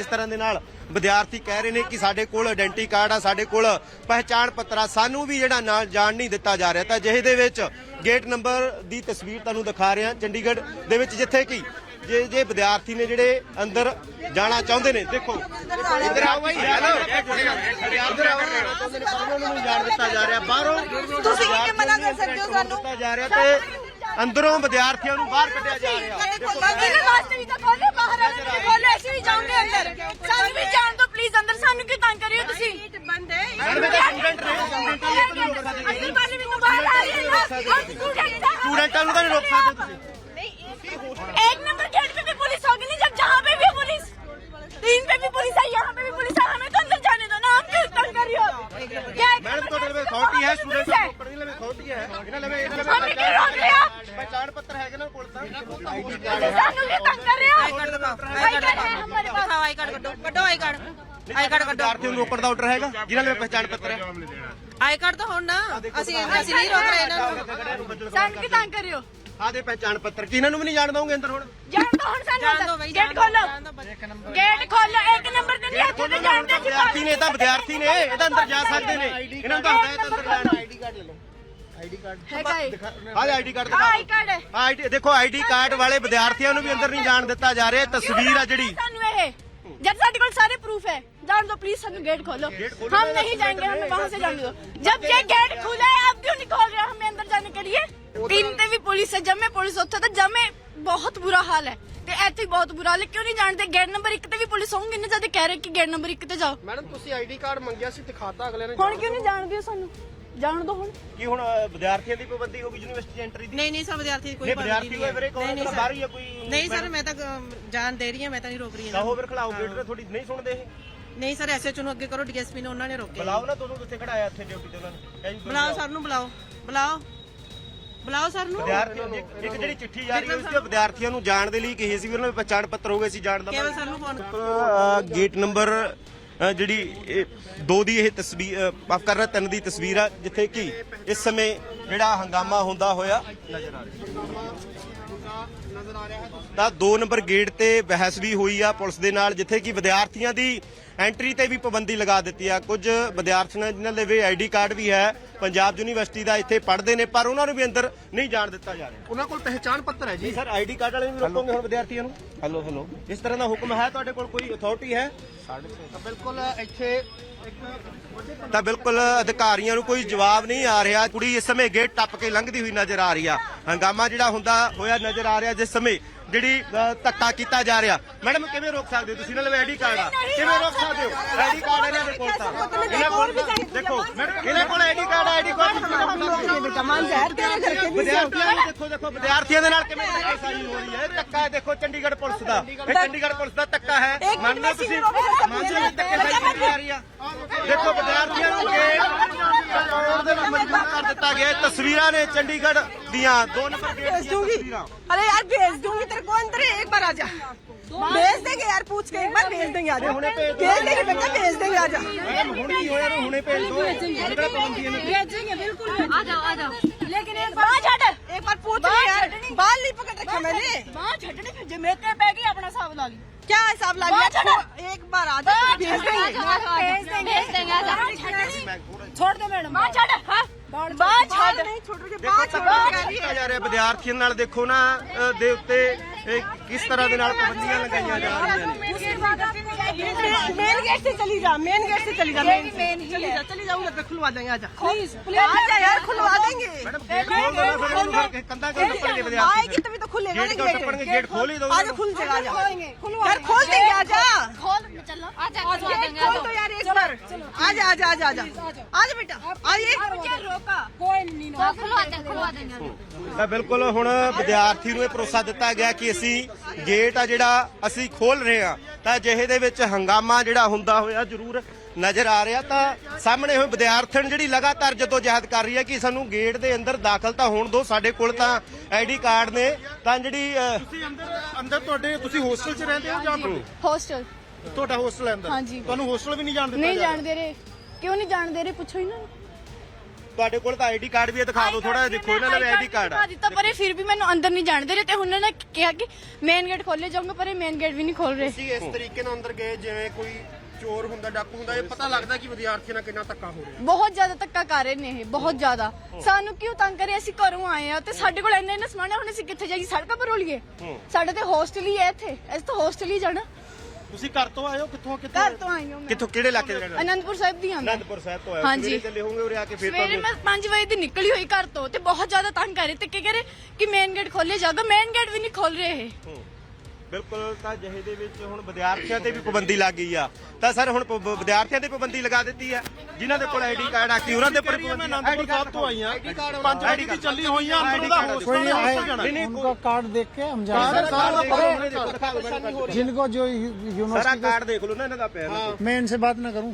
ਜਿਸ ਤਰ੍ਹਾਂ ਦੇ ਨਾਲ ਵਿਦਿਆਰਥੀ ਕਹਿ ਰਹੇ ਨੇ ਕਿ ਸਾਡੇ ਕੋਲ ਆਇਡੈਂਟੀ ਕਾਰਡ ਆ ਸਾਡੇ ਕੋਲ ਪਹਿਚਾਣ ਪੱਤਰਾ ਸਾਨੂੰ ਵੀ ਜਿਹੜਾ ਨਾਲ ਜਾਣ ਨਹੀਂ ਦਿੱਤਾ ਜਾ ਰਿਹਾ। ਤਾਂ ਜਿਹੇ ਵਿੱਚ ਗੇਟ ਨੰਬਰ ਦੀ ਤਸਵੀਰ ਤੁਹਾਨੂੰ ਦਿਖਾ ਰਿਹਾ ਚੰਡੀਗੜ੍ਹ ਦੇ ਵਿੱਚ ਜਿੱਥੇ ਕਿ ਜੇ ਜੇ ਵਿਦਿਆਰਥੀ ਨੇ ਜਿਹੜੇ ਅੰਦਰ ਜਾਣਾ ਚਾਹੁੰਦੇ ਨੇ ਦੇਖੋ। ਇੱਧਰ ਆਓ ਭਾਈ ਇੱਧਰ ਆਓ। ਤੇ ਅੰਦਰੋਂ ਵਿਦਿਆਰਥੀਆਂ ਨੂੰ ਬਾਹਰ ਕੱਢਿਆ ਜਾ ਰਿਹਾ। ਦੇਖੋ ਬਾਹਰ ਬਾਹਰ ਵਾਸਤੇ ਵੀ ਖੋਲੋ ਸਟੂਡੈਂਟਾਂ ਨੂੰ ਤਾਂ ਨਹੀਂ ਰੋਕ ਸਕਦੇ ਤੁਸੀਂ एक नंबर गेट पे भी पुलिस होगी नहीं जब जहाँ पे भी है पुलिस तीन पे भी पुलिस है यहाँ पे भी पुलिस है हमें तो अंदर जाने दो ना हम क्यों तंग कर रही हो गेट ਮੈਡਮ ਤੁਹਾਡੇ ਲਈ ਅਥਾਰਟੀ ਹੈ ਸਟੂਡੈਂਟ ਨੂੰ ਰੋਕਣ ਦੀ ਲਈ ਅਥਾਰਟੀ ਹੈ ਇਹਨਾਂ ਲਈ ਇਹਨਾਂ ਲਈ हमें क्यों रोक रहे हो ਪਹਿਚਾਣ ਪੱਤਰ ਹੈਗੇ ਨਾ ਕੋਲ ਤਾਂ तुसी सानू क्यों तंग कर रहे हो ਆਈ ਕਾਰਡ ਦਿਖਾਓ आई कार्ड है हमारे पास ਦਿਖਾਓ ਆਈ ਕਾਰਡ ਕੱਢੋ ਕੱਢੋ ਆਈ ਕਾਰਡ ਆਈ ਕਾਰਡ ਕੱਢੋ। ਵਿਦਿਆਰਥੀਆਂ ਨੂੰ ਰੋਕਣ ਦਾ ਆਰਡਰ ਹੈਗਾ ਜਿਨ੍ਹਾਂ ਦੇ ਪਛਾਣ ਪੱਤਰ ਹੈ। ਆਈ ਕਾਰਡ ਤਾਂ ਹੁਣ ਨਾ ਅਸੀਂ ਅਸੀਂ ਨਹੀਂ ਰੋਕ ਰਹੇ ਇਹਨਾਂ ਨੂੰ। ਸਾਨੂੰ ਕਿ ਤੰਗ ਕਰਿਓ। ਆਦੇ ਪਛਾਣ ਪੱਤਰ ਕੀ ਇਹਨਾਂ ਨੂੰ ਵੀ ਨਹੀਂ ਜਾਣ ਦਵਾਂਗੇ ਅੰਦਰ ਹੁਣ। ਜਾਣ ਦੋ ਹੁਣ ਸਾਨੂੰ ਗੇਟ ਖੋਲੋ। ਗੇਟ ਖੋਲੋ ਇੱਕ ਨੰਬਰ ਦੇ ਨਹੀਂ ਹੱਥ ਤੇ ਜਾਣ ਦੇ ਵਿਦਿਆਰਥੀ ਜਾ ਸਕਦੇ ਨੇ। ਆਈਡੀ ਕਾਰਡ ਦੇਖੋ ਆਈਡੀ ਕਾਰਡ ਵਾਲੇ ਵਿਦਿਆਰਥੀਆਂ ਨੂੰ ਵੀ ਅੰਦਰ ਨਹੀਂ ਜਾਣ ਦਿੱਤਾ ਜਾ ਰਿਹਾ ਤਸਵੀਰ ਆ ਜਿਹੜੀ। ਸਾਨੂੰ ਇਹ जब ਸਾਡੇ ਕੋਲ ਸਾਰੇ ਪ੍ਰੂਫ है जान दो प्लीज ਸਾਨੂੰ गेट खोलो हम नहीं जाएंगे हमें वहां से जाने दो जब ये गेट खुला है अब क्यों नहीं खोल रहे हमें अंदर जाने के लिए तीन ਤੇ ਵੀ ਪੁਲਿਸ ਹੈ ਜਮੇ ਪੁਲਿਸ ਉੱਥੇ ਤਾਂ ਜਮੇ ਬਹੁਤ ਬੁਰਾ ਹਾਲ ਹੈ ਤੇ ਇੱਥੇ ਵੀ ਬਹੁਤ ਬੁਰਾ ਹਾਲ ਹੈ ਕਿਉਂ ਨਹੀਂ ਜਾਣਦੇ ਗੇਟ ਨੰਬਰ 1 ਤੇ ਵੀ ਪੁਲਿਸ ਹੋਊਗੀ ਨਾ ਜਦ ਕਹਿ ਰਹੇ ਕਿ ਗੇਟ ਨੰਬਰ 1 ਤੇ ਜਾਓ ਮੈਡਮ ਤੁਸੀਂ ਆਈਡੀ ਕਾਰਡ ਮੰਗਿਆ ਸੀ ਦਿਖਾਤਾ ਅਗਲੇ ਨੇ ਹੁਣ ਕਿਉਂ ਨਹੀਂ ਜਾਣਦੇ ਹੋ ਸਾਨੂੰ ਜਾਣ ਦੋ ਹੁਣ। ਕੀ ਹੁਣ ਅ, ਵਿਦਿਆਰਥੀਆਂ ਦੀ ਪਾਬੰਦੀ ਹੋਗੀ ਯੂਨੀਵਰਸਿਟੀ ਐਂਟਰੀ ਦੀ? ਨਹੀਂ ਨਹੀਂ ਸਰ ਵਿਦਿਆਰਥੀ ਕੋਈ ਨਹੀਂ ਪਾਬੰਦੀ ਵਿਦਿਆਰਥੀ ਨਹੀਂ ਹੋਏ ਵੀਰੇ ਨਹੀਂ ਸਰ। ਬਾਹਰ ਹੀ ਆ ਕੋਈ ਨਹੀਂ ਸਰ ਮੈਂ ਤਾਂ ਅਮ, ਜਾਣ ਦੇ ਰਹੀ ਹਾਂ ਮੈਂ ਤਾਂ ਨਹੀਂ ਰੋਕ ਰਹੀ ਇਹਨਾਂ ਕਹੋ ਨੂੰ ਫਿਰ ਖਿਲਾਓ ਗੇਟ ਤੇ ਥੋੜੀ ਨਹੀਂ ਸੁਣਦੇ ਇਹ। ਨਹੀਂ ਸਰ ਐਸਐਚਓ ਨੂੰ ਅੱਗੇ ਕਰੋ ਡੀਐਸਪੀ ਨੇ ਉਹਨਾਂ ਨੇ ਰੋਕੇ ਬੁਲਾਓ ਨਾ ਤੁਹਾਨੂੰ ਕਿੱਥੇ ਖੜਾਇਆ ਇੱਥੇ ਡਿਊਟੀ ਤੇ ਉਹਨਾਂ ਨੇ? ਕਹਿ ਜੀ ਬੁਲਾਓ ਸਰ ਨੂੰ ਬੁਲਾਓ। ਬੁਲਾਓ। ਬੁਲਾਓ ਸਰ ਨੂੰ। ਵਿਦਿਆਰਥੀਆਂ ਨੂੰ ਇੱਕ ਇੱਕ ਜਿਹੜੀ ਚਿੱਠੀ ਜਾ ਰਹੀ ਹੈ ਉਸ ਤੇ ਵਿਦਿਆਰਥੀਆਂ ਨੂੰ ਜਾਣ ਦੇ ਲਈ ਕਹੀ ਸੀ ਵੀ ਉਹਨਾਂ ਦੇ ਪਛਾਣ ਪੱਤਰ ਹੋ ਗਏ ਸੀ ਜਾਣ ਦਾ ਕੇਵਲ ਸਰ ਨੂੰ ਫੋਨ ਗੇਟ ਨੰਬਰ ਜਿਹੜੀ ਇਹ ਦੋ ਦੀ ਇਹ ਤਸਵੀਰ ਅ, ਮਾਫ ਕਰ ਤਿੰਨ ਦੀ ਤਸਵੀਰ ਆ ਜਿੱਥੇ ਕਿ ਇਸ ਸਮੇਂ ਜਿਹੜਾ ਹੰਗਾਮਾ ਹੁੰਦਾ ਹੋਇਆ ਨਜ਼ਰ ਆ ਰਿਹਾ। ਤਾਂ ਦੋ ਨੰਬਰ ਗੇਟ ਤੇ ਬਹਿਸ ਵੀ ਹੋਈ ਆ ਪੁਲਿਸ ਦੇ ਨਾਲ ਜਿੱਥੇ ਕਿ ਵਿਦਿਆਰਥੀਆਂ ਦੀ ਐਂਟਰੀ ਤੇ ਵੀ ਪਾਬੰਦੀ ਲਗਾ ਦਿੱਤੀ ਆ। ਕੁਝ ਵਿਦਿਆਰਥੀਆਂ ਜਿਨ੍ਹਾਂ ਦੇ ਵੀ ਆਈਡੀ ਕਾਰਡ ਵੀ ਹੈ ਪੰਜਾਬ ਯੂਨੀਵਰਸਿਟੀ ਦਾ ਇੱਥੇ ਪੜ੍ਹਦੇ ਨੇ ਪਰ ਉਹਨਾਂ ਨੂੰ ਵੀ ਅੰਦਰ ਨਹੀਂ ਜਾਣ ਦਿੱਤਾ ਜਾ ਰਿਹਾ। ਉਹਨਾਂ ਕੋਲ ਪਹਿਚਾਣ ਪੱਤਰ ਹੈ ਜੀ। ਸਰ ਆਈਡੀ ਕਾਰਡ ਵਾਲੇ ਵੀ ਰੋਕੋਗੇ ਹੁਣ ਵਿਦਿਆਰਥੀਆਂ ਨੂੰ? Hello hello. ਇਸ ਤਰ੍ਹਾਂ ਦਾ ਹੁਕਮ ਹੈ ਤੁਹਾਡੇ ਕੋਲ ਕੋਈ ਅਥਾਰਟੀ ਹੈ? ਤਾਂ ਬਿਲਕੁਲ ਇੱਥੇ ਤਾਂ ਬਿਲਕੁਲ ਅਧਿਕਾਰੀਆਂ ਨੂੰ ਕੋਈ ਜਵਾਬ ਨਹੀਂ ਆ ਰਿਹਾ। ਕੁੜੀ ਇਸ ਸਮੇਂ ਗੇਟ ਟੱਪ ਕੇ ਲੰਘਦੀ ਹੋਈ ਨਜ਼ਰ ਆ ਰਹੀ ਆ। ਹੰਗਾਮਾ ਜਿਹੜਾ ਹੁੰਦਾ ਹੋਇਆ ਨਜ਼ਰ ਆ ਰਿਹਾ ਜਿਸ ਸਮੇਂ ਜਿਹੜੀ ਧੱਕਾ ਕੀਤਾ ਜਾ ਰਿਹਾ। ਮੈਡਮ ਕਿਵੇਂ ਰੋਕ ਸਕਦੇ ਹੋ ਤੁਸੀਂ? ਨਾਲ ਆਈਡੀ ਕਾਰਡ ਆ। ਕਿਵੇਂ ਰੋਕ ਸਕਦੇ ਹੋ? ਆਈਡੀ ਕਾਰਡ ਇਹਨਾਂ ਦੇ ਕੋਲ ਤਾਂ। ਇਹਨਾਂ ਕੋਲ ਦੇਖੋ ਮੈਡਮ ਇਹਨਾਂ ਕੋਲ ਆਈਡੀ ਕਾਰਡ ਆਈਡੀ ਕਾਰਡ ਬੇਟਾ ਮਾਨ ਜ਼ਹਿਰ ਤੇਰੇ ਕਰਕੇ ਵਿਦਿਆਰਥੀਆਂ ਨੂੰ ਦੇਖੋ ਦੇਖੋ ਵਿਦਿਆਰਥੀਆਂ ਦੇ ਨਾਲ ਕਿਵੇਂ ਧੱਕਾਸ਼ਾਹੀ ਹੋ ਰਹੀ ਹੈ? ਇਹ ਧੱਕਾ ਹੈ ਦੇਖੋ ਚੰਡੀਗੜ੍ਹ ਪੁਲਿਸ ਦਾ। ਇਹ ਚੰਡੀਗੜ੍ਹ ਪੁਲਿਸ ਦਾ ਧੱਕਾ ਹੈ। ਮੰਨਦੇ ਤੁਸੀਂ ਮੰਨਦੇ ਧੱਕਾਸ਼ਾਹੀ ਕੀਤੀ ਜਾ ਰਹੀ ਆ। ਦੇਖੋ ਵਿਦਿਆਰਥੀਆਂ ਨੂੰ ਗੇਟ ਦੇ ਲਈ ਮਜਬੂਰ ਕਰ ਦਿੱਤਾ ਗਿਆ ਇਹ ਤਸਵੀਰਾਂ ਨੇ ਚੰਡੀਗੜ੍ਹ ਦੀਆਂ ਦੋ ਨੰਬਰ ਗੇਟ ਦੀਆਂ ਤਸਵੀਰਾਂ अरे यार भेज दूंगी तेरे को अंदर एक बार आजा भेज देंगे यार पूछ के एक बार भेज देंगे आजा भेज देंगे बेटा भेज देंगे आजा ਮੈਡਮ ਹੁਣ ਕੀ ਹੋਇਆ ਨੂੰ ਹੁਣੇ ਭੇਜ ਦਿਓ ਕਿਹੜਾ ਪਾਬੰਦੀਆਂ ਨੇ भेजेंगे बिल्कुल आ जाओ आ जाओ लेकिन एक बार छड़ एक बार पूछ ले यार बाल नहीं पकड़ रखा मैंने बाहर छड़ने फिर जमेते पै गई अपना हिसाब ला ली क्या हिसाब ला लिया बाल छड़। तू एक बार आजा भेज देंगे भेज देंगे भेज देंगे छोड़ दे मैडम बाहर छड़ हां बाहर बाल छड़ नहीं छोड़ के ਦੇਖੋ बाल छोड़ के आ रही ਕੀਤਾ ਜਾ ਰਿਹਾ ਵਿਦਿਆਰਥੀਆਂ ਨਾਲ ਦੇਖੋ ਨਾ ਅ, ਦੇ ਉੱਤੇ ਇਹ ਕਿਸ ਤਰ੍ਹਾਂ ਦੇ ਨਾਲ ਪਾਬੰਦੀਆਂ ਲਗਾਈਆਂ ਜਾ ਰਹੀਆਂ ਨੇ मेन गेट से चली जा मेन गेट से चली जा मेन चली जा चली जाऊंगा तो खुलवा देंगे आजा प्लीज आजा यार खुलवा देंगे ਮੈਡਮ ਗੇਟ ਖੋਲ ਦੋ ਨਾ ਫਿਰ ਉਹਨੂੰ ਫਿਰ ਕੰਦਾ ਕਿਉਂ ਟੱਪਣਗੇ ਵਿਦਿਆਰਥੀ आएगी तभी तो खुलेगा गेट क्यों टपकणगे? गेट खोल ही दो आजा खुल जाएगा आजा यार खोल देंगे आजा यार एक बार आजा आजा आजा आजा आजा बेटा आइए रोका कोई नहीं खुलवा देंगे खुलवा देंगे ਤਾਂ ਬਿਲਕੁਲ ਹੁਣ ਵਿਦਿਆਰਥੀ ਨੂੰ ਇਹ ਭਰੋਸਾ ਦਿੱਤਾ ਗਿਆ ਕਿ ਅਸੀਂ ਗੇਟ ਆ ਜਿਹੜਾ ਅਸੀਂ ਖੋਲ ਰਹੇ ਹਾਂ ਤਾਂ ਜਿਹੇ ਦੇ ਵਿੱਚ ਹੰਗਾਮਾ ਜਿਹੜਾ ਹੁੰਦਾ ਹੋਇਆ ਜ਼ਰੂਰ ਨਜ਼ਰ ਆ ਰਿਹਾ ਤਾਂ ਸਾਹਮਣੇ ਹੋਏ ਵਿਦਿਆਰਥਣ ਜਿਹੜੀ ਲਗਾਤਾਰ ਜਦੋਂ ਜਹਿਦ ਕਰ ਰਹੀ ਹੈ ਕਿ ਸਾਨੂੰ ਗੇਟ ਦੇ ਅੰਦਰ ਦਾਖਲ ਤਾਂ ਹੋਣ ਦਿਓ ਸਾਡੇ ਕੋਲ ਤਾਂ ਆਈਡੀ ਕਾਰਡ ਨੇ ਤਾਂ ਜਿਹੜੀ ਅ, ਤੁਸੀਂ ਅੰਦਰ ਅੰਦਰ ਤੁਹਾਡੇ ਤੁਸੀਂ ਹੋਸਟਲ 'ਚ ਰਹਿੰਦੇ ਹੋ ਜਾਂ ਤੁਹਾਡੇ- हॉस्टल ਤੁਹਾਡਾ ਹੋਸਟਲ ਹੈ ਅੰਦਰ? ਤੁਹਾਨੂੰ ਹੋਸਟਲ ਵੀ ਨਹੀਂ ਜਾਣ ਦਿੱਤਾ ਨਹੀਂ ਜਾਣਦੇ ਰੇ ਕਿਉਂ ਨਹੀਂ ਜਾਣਦੇ ਰੇ ਪੁੱਛੋ ਇਹਨਾਂ ਨੂੰ। ਤੁਹਾਡੇ ਕੋਲ ਤਾਂ ਆਈਡੀ ਕਾਰਡ ਵੀ ਹੈ ਦਿਖਾ ਦਿਓ ਥੋੜਾ ਦੇਖੋ ਇਹਨਾਂ ਦਾ ਆਈਡੀ ਕਾਰਡ ਆ। ਦਿੱਤਾ ਪਰ ਇਹ ਫਿਰ ਵੀ ਮੈਨੂੰ ਅੰਦਰ ਨਹੀਂ ਜਾਣਦੇ ਰੇ ਤੇ ਹੁਣ ਉਹਨਾਂ ਨੇ ਕਿਹਾ ਕਿ ਮੇਨ ਗੇਟ ਖੋਲੇ ਜਾਊਂਗਾ ਪਰ ਇਹ ਮੇਨ ਗੇਟ ਵੀ ਨਹੀਂ ਖੋਲ ਰਹੇ। ਤੁਸੀਂ ਇਸ ਤਰੀਕੇ ਨਾਲ ਅੰਦਰ ਗਏ ਜਿਵੇਂ ਕੋਈ ਚੋਰ ਹੁੰਦਾ ਡਾਕੂ ਹੁੰਦਾ ਇਹ ਪਤਾ ਲੱਗਦਾ ਕਿ ਵਿਦਿਆਰਥੀ ਨਾਲ ਕਿੰਨਾ ਧੱਕਾ ਹੋ ਰਿਹਾ। ਬਹੁਤ ਜ਼ਿਆਦਾ ਧੱਕਾ ਕਰ ਰਹੇ ਨੇ ਇਹ ਬਹੁਤ ਜ਼ਿਆਦਾ। ਸਾਨੂੰ ਕਿਉਂ ਤੰਗ ਕਰੇ ਅਸੀਂ ਘਰੋਂ ਆਏ ਆ ਤੇ ਸਾਡੇ ਕੋਲ ਇੰਨੇ ਇੰਨੇ ਸਮਾਨ ਹੁਣ ਅਸੀਂ ਕਿੱਥੇ ਜਾਈਏ? ਸੜਕਾਂ ਪਰ ਰੋਲੀਏ। ਸਾਡਾ ਤੇ ਹੋਸਟਲ ਹੀ ਹੈ ਇੱਥੇ। ਅਸੀਂ ਤਾਂ ਹੋਸਟਲ ਹੀ ਜਾਣਾ। ਤੁਸੀਂ ਘਰ ਤੋਂ ਆਏ ਹੋ? ਕਿੱਥੋਂ ਕਿੱਥੋਂ ਘਰ ਤੋਂ ਆਈ ਹਾਂ ਮੈਂ। ਕਿੱਥੋਂ ਕਿਹੜੇ ਇਲਾਕੇ ਦੇ ਰਹਿਣ ਵਾਲੇ? ਅਨੰਦਪੁਰ ਸਾਹਿਬ ਦੀ ਹਾਂ ਮੈਂ। ਅਨੰਦਪੁਰ ਸਾਹਿਬ ਤੋਂ ਆਏ ਹਾਂਜੀ। ਸਵੇਰੇ ਚੱਲੇ ਹੋਗੇ ਉਰੇ ਆ ਕੇ ਫਿਰ ਸਵੇਰੇ ਮੈਂ 5 ਵਜੇ ਦੀ ਨਿਕਲੀ ਹੋਈ ਘਰ ਤੋਂ ਤੇ ਬਹੁਤ ਜ਼ਿਆਦਾ ਤੰਗ ਕਰ ਰਹੇ। ਤੇ ਕੀ ਕਰੇ ਕਿ ਮੇਨ ਗੇਟ ਖੋਲੇ ਜਾਗਾ ਮੇਨ ਗੇਟ ਵੀ ਨਹੀਂ ਖੋਲ ਰਹੇ ਇਹ। ਹੂੰ। ਬਿਲਕੁਲ ਤਾਂ ਜਿਹੇ ਦੇ ਵਿੱਚ ਹੁਣ ਵਿਦਿਆਰਥੀਆਂ ਤੇ ਵੀ ਪਾਬੰਦੀ ਲੱਗ ਗਈ ਆ ਤਾਂ ਸਰ ਹੁਣ ਪ- ਵਿਦਿਆਰਥੀਆਂ ਤੇ ਪਾਬੰਦੀ ਲਗਾ ਦਿੱਤੀ ਆ ਜਿਨ੍ਹਾਂ ਦੇ ਕੋਲ ਆਈਡੀ ਕਾਰਡ ਆ ਕੀ ਉਹਨਾਂ ਦੇ ਉੱਪਰ ਮੈਂ ਪਾਬੰਦੀ ਅਨੰਦਪੁਰ ਸਾਹਿਬ ਤੋਂ ਆਈ ਹਾਂ 5 ਵਜੇ ਦੀ ਚੱਲੀ ਹੋਈ ਆ ਅੰਦਰ ਦਾ कोई ਹੋਸਟਲ नहीं ਹੈ नहीं नहीं उनका कार्ड देख के हम जाएंगे ਸਾਰਾ जिनको जो यूनिवर्सिटी ਕਾਰਡ ਦੇਖ ਲਓ ਨਾ ਇਹਨਾਂ ਦਾ ਪਿਆ मैं इनसे बात ना करूं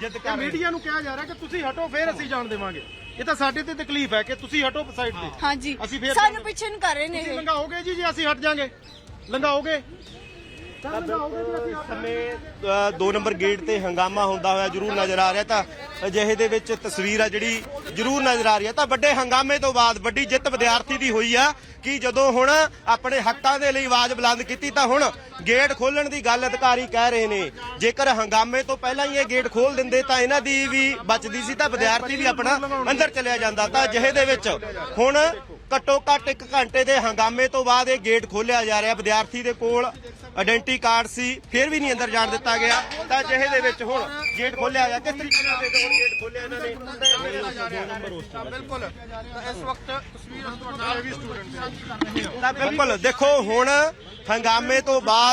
ਜਿੱਦ ਕਰ ਰਹੇ ਮੀਡੀਆ ਨੂੰ ਕਿਹਾ ਜਾ ਰਿਹਾ ਕਿ ਤੁਸੀਂ ਹਟੋ ਫਿਰ ਅਸੀਂ ਜਾਣ ਦੇਵਾਂਗੇ। ਇਹ ਤਾਂ ਸਾਡੇ ਤੇ ਤਕਲੀਫ ਹੈ ਕਿ ਤੁਸੀਂ ਹਟੋ ਸਾਈਡ ਤੇ। ਹਾਂਜੀ। ਅਸੀਂ ਫੇਰ ਸਾਨੂੰ ਪਿੱਛੇ ਨੂੰ ਕਰ ਰਹੇ ਨੇ ਤੁਸੀਂ ਇਹ। ਲੰਘਾਓਗੇ ਜੀ ਜੇ ਅਸੀਂ ਹਟ ਜਾਾਂਗੇ। ਲੰਘਾਓਗੇ? ਸਮੇਂ 2 ਨੰਬਰ ਗੇਟ ਤੇ ਹੰਗਾਮਾ ਹੁੰਦਾ ਹੋਇਆ ਜ਼ਰੂਰ ਨਜ਼ਰ ਆ ਰਿਹਾ ਤਾਂ ਅਜਿਹੇ ਦੇ ਵਿੱਚ ਤਸਵੀਰ ਆ ਜਿਹੜੀ ਜ਼ਰੂਰ ਨਜ਼ਰ ਆ ਰਹੀ ਹੈ ਤਾਂ ਵੱਡੇ ਹੰਗਾਮੇ ਤੋਂ ਬਾਅਦ ਵੱਡੀ ਜਿੱਤ ਵਿਦਿਆਰਥੀ ਦੀ ਹੋਈ ਆ ਕਿ ਜਦੋਂ ਹੁਣ ਆਪਣੇ ਹੱਕਾਂ ਦੇ ਲਈ ਆਵਾਜ਼ ਬੁਲੰਦ ਕੀਤੀ ਤਾਂ ਹੁਣ ਗੇਟ ਖੋਲਣ ਦੀ ਗੱਲ ਅਧਿਕਾਰੀ ਕਹਿ ਰਹੇ ਨੇ। ਜੇਕਰ ਹੰਗਾਮੇ ਤੋਂ ਪਹਿਲਾਂ ਹੀ ਇਹ ਗੇਟ ਖੋਲ ਦਿੰਦੇ ਤਾਂ ਇਹਨਾਂ ਦੀ ਵੀ ਬਚਦੀ ਸੀ ਤਾਂ ਵਿਦਿਆਰਥੀ ਵੀ ਆਪਣਾ ਅੰਦਰ ਚਲਿਆ ਜਾਂਦਾ ਤਾਂ ਅਜਿਹੇ ਦੇ ਵਿੱਚ ਹੁਣ ਘੱਟੋ ਘੱਟ 1 ਘੰਟੇ ਦੇ ਹੰਗਾਮੇ ਤੋਂ ਬਾਅਦ ਇਹ ਗੇਟ ਖੋਲਿਆ ਜਾ ਰਿਹਾ। ਵਿਦਿਆਰਥੀ ਦੇ ਕੋਲ ਆਇਡੈਂਟੀ ਕਾਰਡ ਸੀ ਫਿਰ ਵੀ ਨਹੀਂ ਅੰਦਰ ਜਾਣ ਦਿੱਤਾ ਗਿਆ। ਤਾਂ ਜਿਹੇ ਦੇ ਵਿੱਚ ਹੁਣ ਗੇਟ ਖੋਲਿਆ ਗਿਆ ਕਿਸ ਤਰੀਕੇ ਨਾਲ ਗੇਟ ਖੋਲਿਆ ਇਹਨਾਂ ਨੇ। ਬਿਲਕੁਲ। ਇਸ ਵਕਤ ਤਸਵੀਰ ਤੁਹਾਡਾ ਵੀ ਸਟੂਡੈਂਟ ਤਾਂ ਬਿਲਕੁਲ ਦੇਖੋ ਹੁਣ ਹੰਗਾਮੇ ਤੋਂ ਬਾਅਦ